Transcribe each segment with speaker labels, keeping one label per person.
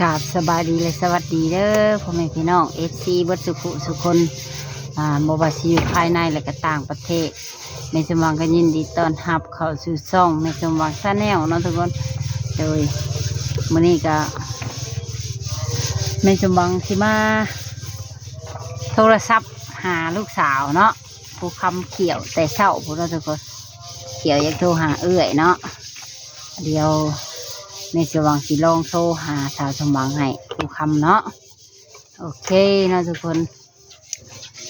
Speaker 1: กราบสบายดีและสวัสดีเด้อพ่อแม่พี่น้องเอฟซีบัดสุขุสุคนอ่าบวาสิอยู่ภายในและก็ต่างประเทศในสมวังก็ยินดีต้อนรับเข้าสู่ซ่องในสมวังซาแนลเนาะทุกคนโดยมื้อนี้ก็ในสมวังที่มา โทรศัพท์หาลูกสาวเนาะผู้คำเขียวแต่เศร้าพวกเราะทุกคนเขียวอยากโทรหาเอื้อยเนาะเดี๋ยว ในสว่างสีลองโทรหาสาวสมหวังให้ผู้คำเนาะโอเคเนาะทุกคน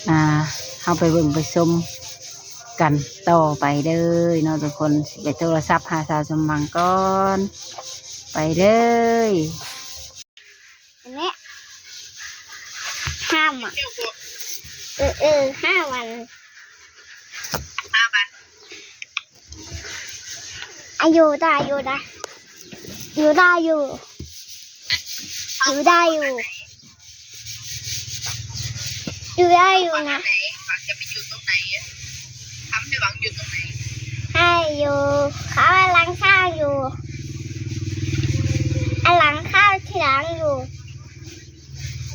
Speaker 1: อ่าเอาไปเบิ่งไปชมกันต่อไปเด้อเนาะทุกคนสิไปโทรศัพท์หาสาวสมหวังก่อนไปเลย
Speaker 2: อันเนี้ยห้าวันเออเออห้าวันห้าวันอายุได้อยู่ได้ อยู่ได้อยู่ อยู่ได้อยู่ อยู่ได้อยู่นะ
Speaker 3: ไหนหวังจะไปอยู่ตรงไหนอะทำให้หวังอยู่ตรงไหน
Speaker 2: ให้อยู่เขากำลังข้าวอยู่กำลังข้าวที่หลังอยู่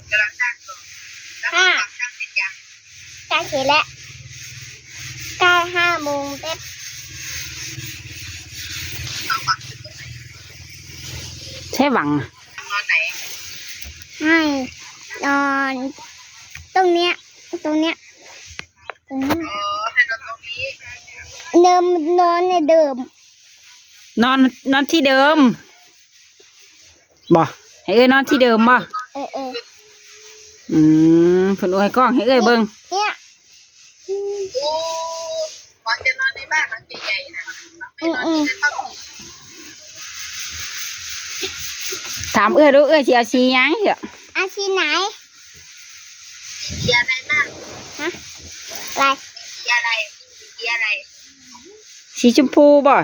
Speaker 3: กำลังสร้างตัวแล้วก็หวังสร้างเสร็จยัง
Speaker 2: ใกล้เสร็จแล้วใกล้ห้าโมงเป๊ะ
Speaker 3: อ
Speaker 1: ให้
Speaker 3: นอน
Speaker 2: ตรงนี้เดิมนอนในเดิม
Speaker 1: นอนนอนที่เดิมบ่ให้เอ้ยนอนที่เดิมบ่
Speaker 2: เออเออ
Speaker 1: อืมเพิ่นเอาให้กล้องให้เอ้ยเบิ่ง
Speaker 2: เนี่ย
Speaker 3: โอ้หวังจะนอนในบ้านหลังใหญ่ๆนะไม่นอนที่ในห้อง
Speaker 1: ถามเอ้ยดูเอ้ยสิเอาสีหยังเถอะ
Speaker 2: อาชีไหน
Speaker 3: เสียอะไรบ้าง
Speaker 2: ฮะอะไร
Speaker 3: เสียอะไรเสียอะไร
Speaker 1: สีชมพูบ่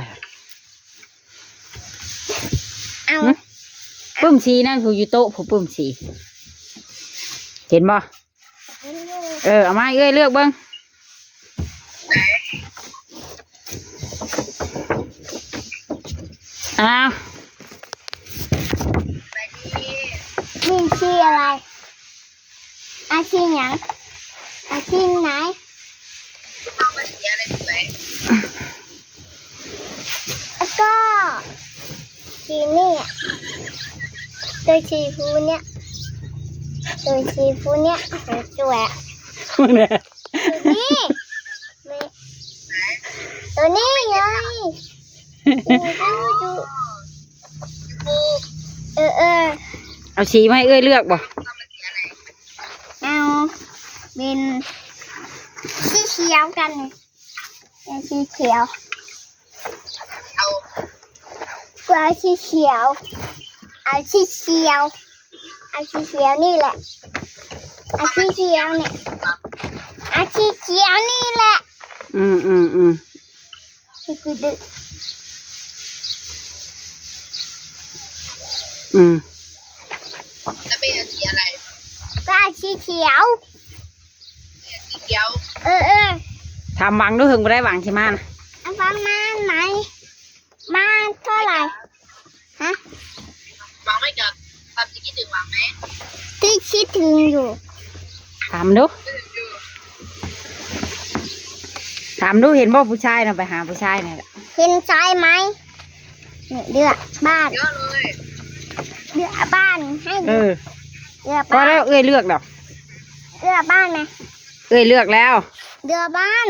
Speaker 2: เอา
Speaker 1: หึปุ้มสีนั่นผู้อยู่โต๊ะผู้ปุ้มสีเห็นบ่เออเอามาเอ้ยเลือกเบิ่งอ้าว
Speaker 3: ไปดี
Speaker 2: มีชีอะไร อาชีหยังอาชีไหน
Speaker 3: เอามาเสียอะไรสวย
Speaker 2: แล้วก็ชีนี่อะตัวชีฟูเนี่ยตัวชีฟูเนี่ยสวยอะ
Speaker 1: เนี่ย
Speaker 2: ตัวนี้ไม่ตัวนี้ไงดูดูดู
Speaker 3: ปู
Speaker 2: เออเออ
Speaker 1: เอาสีมาให้เอ้ยเลือกบ่
Speaker 3: เอาเป็
Speaker 2: นสีเขียวกันเป็นสีเขียว
Speaker 3: เอา
Speaker 2: สีเขียวเอาสีเขียวเอาสีเขียวนี่แหละเอาสีเขียวเนี่ยเอาสีเขียวนี่แหละ
Speaker 1: อืมอืมอืมอืม
Speaker 3: จะเป็นสีอะไร
Speaker 2: ก็เอา สีเขียว
Speaker 3: สีเขียว
Speaker 2: เออเออ
Speaker 1: ทำหวังดูหึงบ่ได้หวังใช่ไหมนะ
Speaker 2: เอาประมาณไหนมาเท่าไหร่ฮะ
Speaker 3: หวังไม่กับความจริงคิดถึงหวังไหม
Speaker 2: ที่คิดถึงอยู่
Speaker 1: ถามดู
Speaker 3: คิดถึงอยู่
Speaker 1: ถามดูเห็นบ่ผู้ชายนะไปหาผู้ชายนี่นแหละ
Speaker 2: เห็นใจไหมเนี่ยเดือบ้าน
Speaker 3: เยอะเลย
Speaker 2: เดือบ้านให้
Speaker 1: เอ
Speaker 2: เดือ
Speaker 1: อ
Speaker 2: เดือ
Speaker 1: พอ
Speaker 2: บ้าน
Speaker 1: แล้วเอ้ยเลือกดอก
Speaker 2: เดือบ้านไหม
Speaker 1: เอ้ยเลือกแล้ว
Speaker 2: เดือบ้าน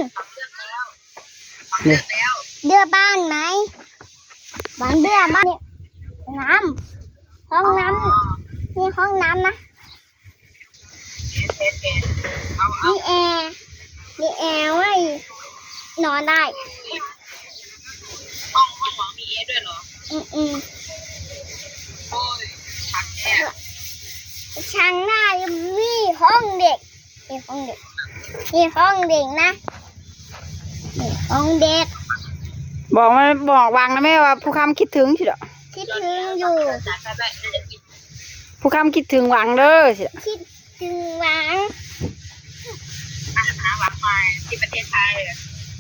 Speaker 3: เลือกแล้ว
Speaker 2: เดือบ้านไหมบ้านเดือบ้านเนี่ยน้ำห้องน้ำนี่ห้องน้ำนะ
Speaker 3: เห็นเห็นเอาเอา
Speaker 2: นี่แอร์นี่แอร์ไว้นอนได้
Speaker 3: ห้องห้องหวังมีเอด้วยเหรอ
Speaker 2: อืมอืม
Speaker 3: โอ้ยชักแค่
Speaker 2: ช่างหน้ามีห้องเด็ก นี่ห้องเด็กนี่ห้องเด็กนะนี่ห้องเด็ก
Speaker 1: บอกมาบอกวางนะแม่ว่าผู้คำคิดถึงสิดอก
Speaker 2: คิดถึงอยู่
Speaker 3: จ่ายไปแบบน่าจะกิน
Speaker 1: ผู้คำคิดถึงหวังเด้อสิดอก
Speaker 2: คิดถึงหวัง
Speaker 3: อาหารหวังมาที่ประเทศไทย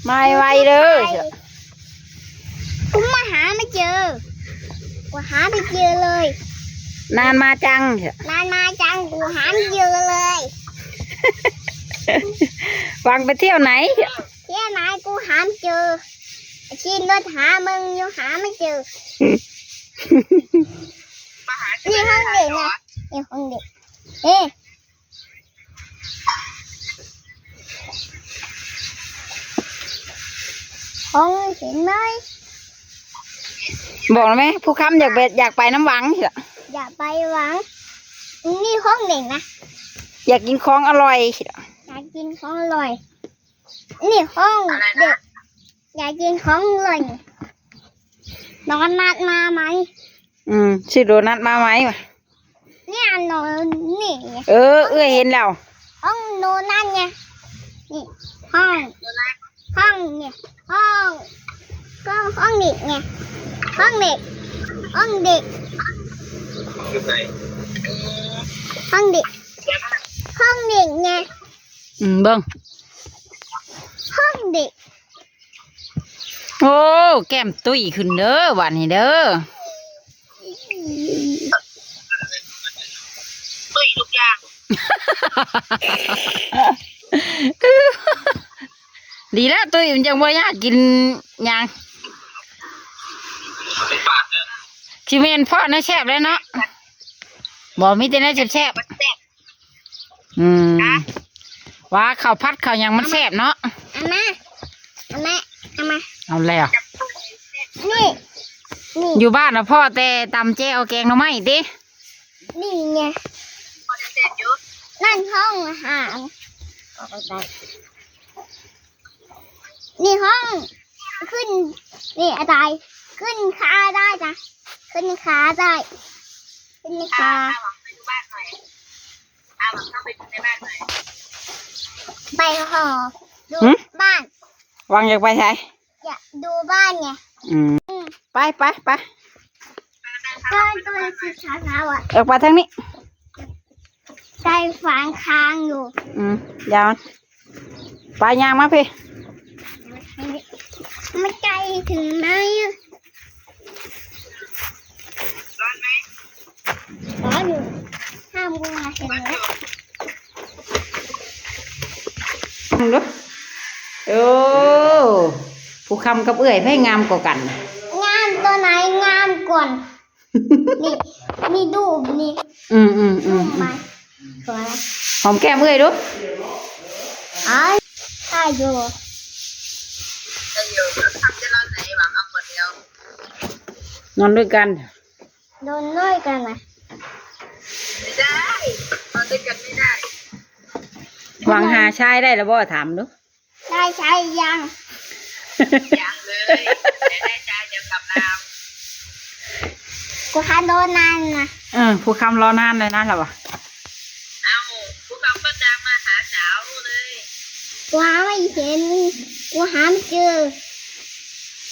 Speaker 1: ไม่ไวเด้อสิดอก
Speaker 2: กูมาหาไม่เจอกูหาไม่เจอเลย
Speaker 1: นานมาจัง
Speaker 2: นานมาจังกูหาไม่เจอ เลย
Speaker 1: วังไปเที่ยวไหน
Speaker 2: เที่ยไหนกูหาไม่เจอชินรถหามึงยังหาไม่เจอ
Speaker 3: มาหา
Speaker 2: นี่ห้องเด็กนะนี่ห้องเด็กเอ๊ะห้องเห็นไหม
Speaker 1: บอกแล้วไหมผู้คำอยากไปอยากไปน้ำหวังเหรอ
Speaker 2: อย่าไปหวัง นี่ห้องเด็กนะ
Speaker 1: อยากกินของอร่อยเหรอ
Speaker 2: อยากกินของอร่อย นี่ห้องเด็กอยากกินของอร่อยนอนนัดมาไหม
Speaker 1: อืมชื่อโดนัทมาไหมวะ
Speaker 2: เนี่ยนอนนี่ไง
Speaker 1: เออ เอื้อยเห็นแล้ว
Speaker 2: ห้องโนนั่นไงนี่ห้องห้องเนี่ยห้องก็ห้องเด็กไงห้องเด็กห้องเด็ก
Speaker 3: อยู่ไหน
Speaker 2: ห้องเด็ก ห้องเด็กไง
Speaker 1: อืมเบิ้ง
Speaker 2: ห้องเด็ก
Speaker 1: โอ้ แก้มตุ้ยขึ้นเด้อวันนี้เด้อ
Speaker 3: ตุ้ยทุกอย่าง
Speaker 1: ดีแล้วตุ้ยมันจังบ่อยากกินหยัง
Speaker 3: เป็นบาทเด้อ
Speaker 1: ชิเมนพ่อนะแซ่บแล้วเนาะบอกมีแต่น่าแซ่บ
Speaker 3: มันแซ่บ
Speaker 1: ๆ อืมว่าข้าวพัดข้าวหยังมันแซ่บเนาะ
Speaker 2: เอามาเอามาเอามา
Speaker 1: เอาแล้ว
Speaker 2: นี่ นี่
Speaker 1: อยู่บ้านนะพ่อแต่ตำแจ้วแกงหน่อไม้ติ
Speaker 2: นี่ไง
Speaker 3: พอจะแซ่บอยู่
Speaker 2: นั่นห้องอาหารออกไปนี่ห้อง ขึ้น นี่อะไร ขึ้นขาได้จ้ะขึ้นขาได้ ขึ้น
Speaker 3: อา
Speaker 2: ขา
Speaker 3: หวังไปดูบ้านหน่อย หวังเข้าไปดูในบ้านหน่อย
Speaker 2: ไปหอดูบ้าน
Speaker 1: วางอยากไปใช่
Speaker 2: อยากดูบ้านไง
Speaker 1: อืม
Speaker 2: อืม
Speaker 1: ไปไปไป
Speaker 2: ก็ตัวสีขาวๆอะ
Speaker 1: ออกไปทางนี้
Speaker 2: ใจฝางค้างอยู่
Speaker 1: อืมยาวไปยางมาพี่
Speaker 2: มันไกลถึงไหน
Speaker 3: ร้อนไหม
Speaker 2: ขอนอยู่ ห้ามกูมาเห็น
Speaker 3: ร้อนอ
Speaker 2: แล้ว
Speaker 3: ยู่
Speaker 1: ดูโอ้ผู้คำกับเอื้อยให้งามกว่ากัน
Speaker 2: งามตัวไหนงามก่อนนี่นี่ดูนี่
Speaker 1: อืมอืมอืมอื
Speaker 2: มามสวยนะ
Speaker 1: หอมแก้มเอื้อยดู
Speaker 2: อ๋อใช่อยู่
Speaker 3: จะอยู่ทำจะนอนไหนหวังเอาคนเดียวน
Speaker 1: อนด้วยกัน
Speaker 2: โดนด้วยกันนะ
Speaker 3: ไม่ได้นอนด้วยกันไม่ได้
Speaker 1: หวังหาชายได้แล้วบ่ถามดู
Speaker 2: ได้ใช้ยัง
Speaker 3: ยังเลยไม่ได้ใจเดี๋ยวกลับน้
Speaker 2: กูทานโดนนานนะ
Speaker 1: เออผู้คำรอนานเลยนะเราอะำ
Speaker 3: เอาผู้กำก็จะมาหาสาวเลย
Speaker 2: กูหาไม่เห็นกูหาไม่เจอ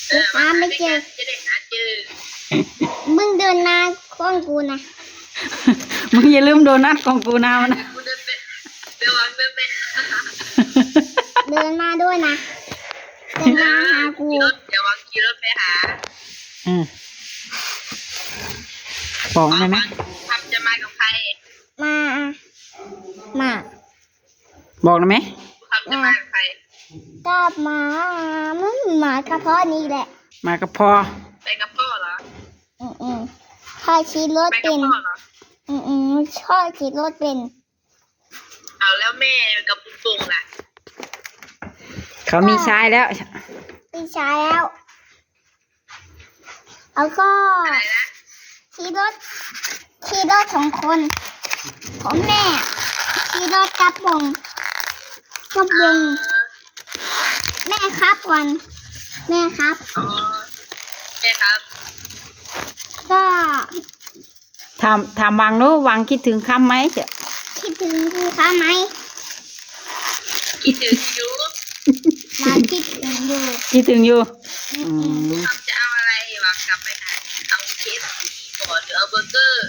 Speaker 3: เออมาหาด้วยกันจะได้หาเจอ
Speaker 2: มึงเดินนาข้องกูนะ
Speaker 1: มึงอย่าลืมโดนัทของกูนามันนะ
Speaker 3: กูเดินไปเดี๋ยวหวังเดินไปหา
Speaker 2: เดินมาด้วยนะเดินมาหากู
Speaker 3: ขี่รถเดี๋ยวหวังขี่รถไปหา
Speaker 1: อืมบอกได้ไหม
Speaker 3: ทำจะมากับใคร
Speaker 2: มามา
Speaker 1: บอกได้ไหม
Speaker 3: ทำจะมากับใคร
Speaker 2: ก็มามันหมากระเพาะนี่แหละ
Speaker 1: มากับพอ
Speaker 3: ไปกับพ่อเหรอ
Speaker 2: อืมอืมข้าขี่รถ
Speaker 3: ไปกั
Speaker 2: เป็
Speaker 3: บ
Speaker 2: น
Speaker 3: พ่อเหรอ
Speaker 2: อืมอืม ชอบขี่รถเป็น
Speaker 3: เอาแล้วแม่กับปุ้งปุ้งล่ะ
Speaker 1: เขามีชายแล้ว
Speaker 2: พี่ชายแล้วแล้วก็
Speaker 3: อะไรนะ
Speaker 2: ขี่รถขี่รถสองคนผมแม่ขี่รถกระบงกระบงแม่ครับก่อนแม่ครับ
Speaker 3: อ๋อแม่ครับ
Speaker 2: ก็
Speaker 1: ถามถามวังดูวังคิดถึงคำไหมเจ้ะ
Speaker 2: คิดถึงพี่คะไหม
Speaker 3: คิดถึงอยู่
Speaker 2: มาคิดถึงอยู่
Speaker 1: คิดถึงอยู่
Speaker 2: อื
Speaker 1: อื
Speaker 2: มอืม
Speaker 1: ม
Speaker 3: ทำจะเอาอะไรหวังกลับไปหาเอาเคสก่อนหรือเอาเบอร์เกอร์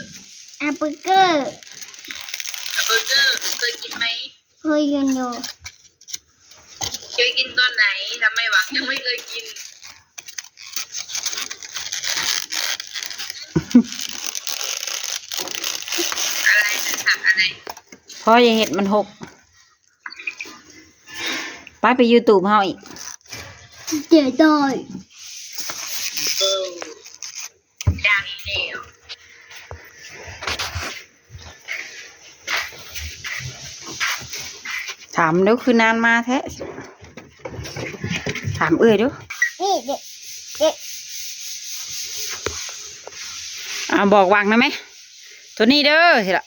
Speaker 2: แอปเปิลเกอร์
Speaker 3: เอาเบอร์เกอร์เคยกินไหม
Speaker 2: เคยกินอยู่
Speaker 3: เคยกินตอนไหนทำไมหวังยังไม่เคยกิน
Speaker 1: พออย่าเห็ดมันหกไปไปยูทูบเฮาอีก
Speaker 2: เดี๋ยวได้
Speaker 3: เออจ้างอีกแล้ว
Speaker 1: ถามเดี๋ยวคือนานมาแท้ถามเอ้ยเดู
Speaker 2: นี่เด็กเด็ก
Speaker 1: อ่าบอกวางนะไหมตัวนี้เด้อสิละ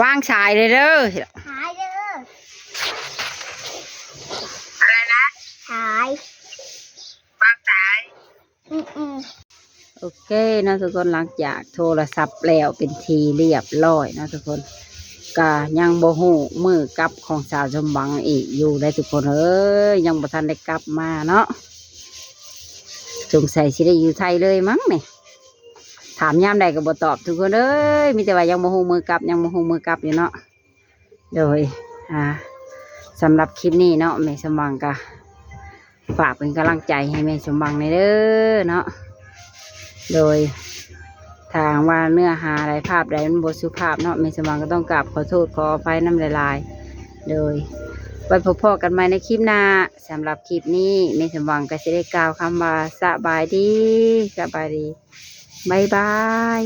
Speaker 1: วางสายเลยเด้อสิละ
Speaker 2: หายเด้อ
Speaker 3: อะไรนะ
Speaker 2: หาย
Speaker 3: วางสาย
Speaker 2: อืมอืม
Speaker 1: โอเคเนาะทุกคนหลังจากโทรศัพท์แล้วเป็นทีเรียบร้อยเนาะทุกคนก็ยังบ่ฮู้มือกลับของสาวจมบังอีกอยู่ได้ทุกคนเอ้ยยังบ่ทันได้กลับมาเนาะสงสัยสิได้อยู่ไทยเลยมั้งเนี่ยถามยามใดก็บ่ตอบทุกคนเอ้ยมีแต่ว่ายังบ่ฮู้มือกลับยังบ่ฮู้มือกลับอยู่เนาะโดยอ่าสำหรับคลิปนี้เนาะแม่สมบังก็ฝากเป็นกำลังใจให้แม่สมบังในอยเด้อเนาะโดยทางว่าเนื้อหาใดภาพใดมันบทสุภาพเนาะเมสมบังก็ต้องกราบขอโทษขออภัยน้ำลายๆโดยไว้พบพอกันใหม่ในคลิปหน้าสำหรับคลิปนี้เมสมบังก็จะได้กล่าวคำว่าสบายดีสบายดี บายบาย